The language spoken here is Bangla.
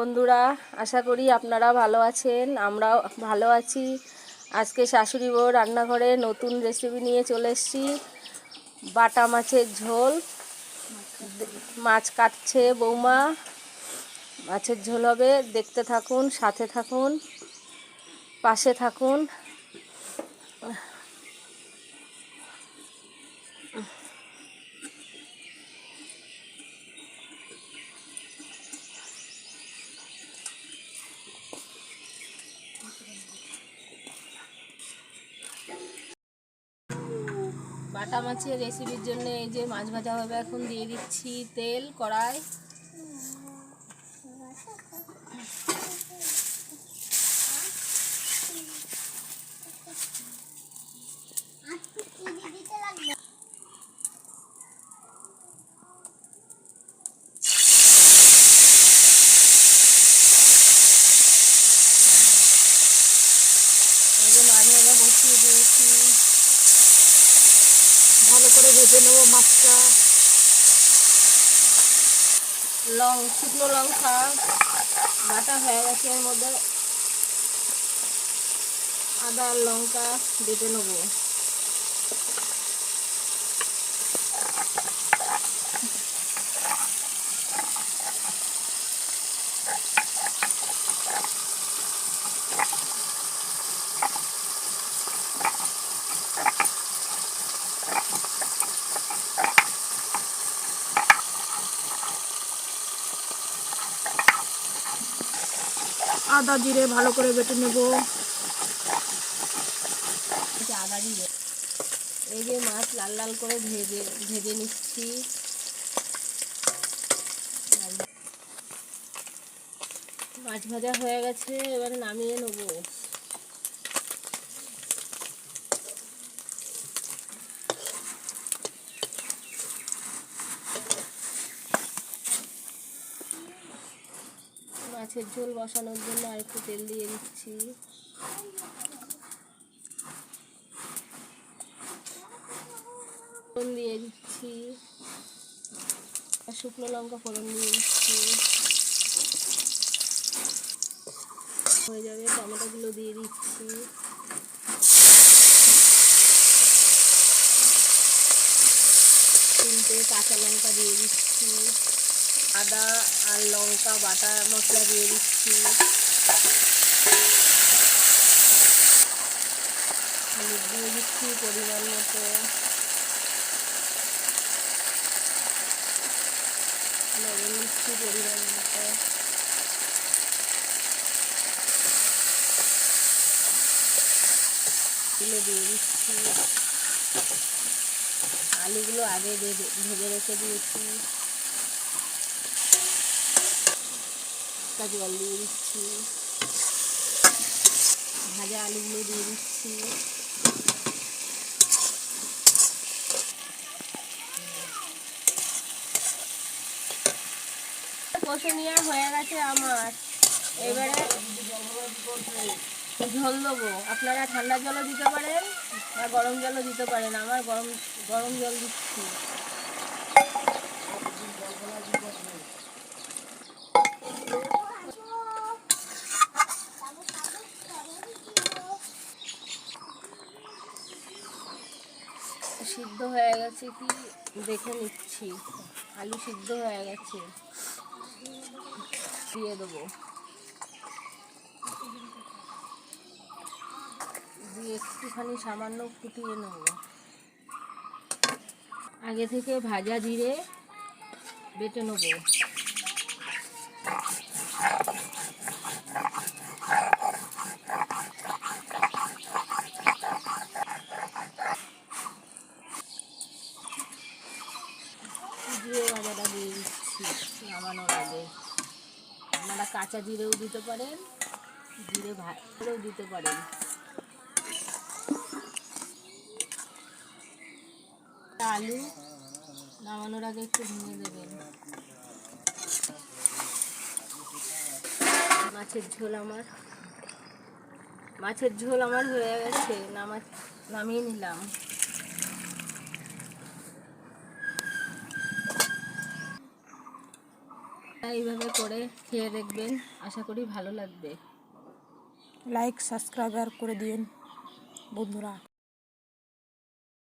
বন্ধুরা, আশা করি আপনারা ভালো আছেন, আমরাও ভালো আছি। আজকে শাশুড়ি বউ রান্নাঘরে নতুন রেসিপি নিয়ে চলে এসেছি। বাটা মাছের ঝোল, মাছ কাটছে বৌমা, মাছের ঝোল হবে, দেখতে থাকুন, সাথে থাকুন, পাশে থাকুন। বাটা মাছের রেসিপির জন্য এই যে মাছ ভাজা হবে এখন দিয়ে দিচ্ছি তেল কড়াই এই যে মাছ ভাজা বসিয়ে দিয়েছি ভালো করে ভেজে নেব মাছটা। লং, শুকনো লঙ্কা বাটা হয়ে গেছে এর মধ্যে। আদা লঙ্কা বেটে নেব। আদা জিরে ভালো করে বেটে নেব। যে আদা জিরে। এই যে মাছ লাল লাল করে ভেজে ভেজে নিচ্ছি। মাছ ভাজা হয়ে গেছে, এবার নামিয়ে নেব। মাছের ঝোল বসানোর জন্য আর একটু তেল দিয়ে দিচ্ছি। ফোড়ন দিয়ে দিচ্ছি। আর শুকনো লঙ্কা ফোড়ন দিয়ে দিচ্ছি। হয়ে যাবে, টমেটোগুলো দিয়ে দিচ্ছি। তিনটে কাঁচা লঙ্কা দিয়ে দিচ্ছি। আদা আর লঙ্কা বাটা মশলা দিয়ে দিচ্ছি। হলুদ দিয়ে দিচ্ছি পরিমাণ মতো। লবণ দিচ্ছি পরিমাণ মতো। এগুলো দিয়ে দিচ্ছি। আলুগুলো আগে ভেজে রেখে দিয়েছি। একটা জল দিয়ে দিচ্ছি। ভাজা আলুগুলো দিয়ে দিচ্ছি। কষে হয়ে গেছে আমার। এবারে ঝোল দেবো। আপনারা ঠান্ডা জলও দিতে পারেন আর গরম জলও দিতে পারেন। আমার গরম গরম জল দিচ্ছি। সিদ্ধ হয়ে গেছে কি? দেখে নিচ্ছি। আলু সিদ্ধ হয়ে গেছে। দিয়ে দেবো। দিয়ে একটুখানি সামান্য ফুটিয়ে নেব। আগে থেকে ভাজা জিরে বেটে নেব জিরে ভাজাটা দিয়ে দিচ্ছি নামানোর আগে আপনারা কাঁচা জিরেও দিতে পারেন, জিরে ভাজলেও দিতে পারেন। আলু নামানোর আগে একটু ভেঙে দেবেন মাছের ঝোল আমার। মাছের ঝোল আমার হয়ে গেছে, নামা নামিয়ে নিলাম। এইভাবে করে খেয়ে দেখবেন। আশা করি ভালো লাগবে। লাইক সাবস্ক্রাইবার করে দিন বন্ধুরা।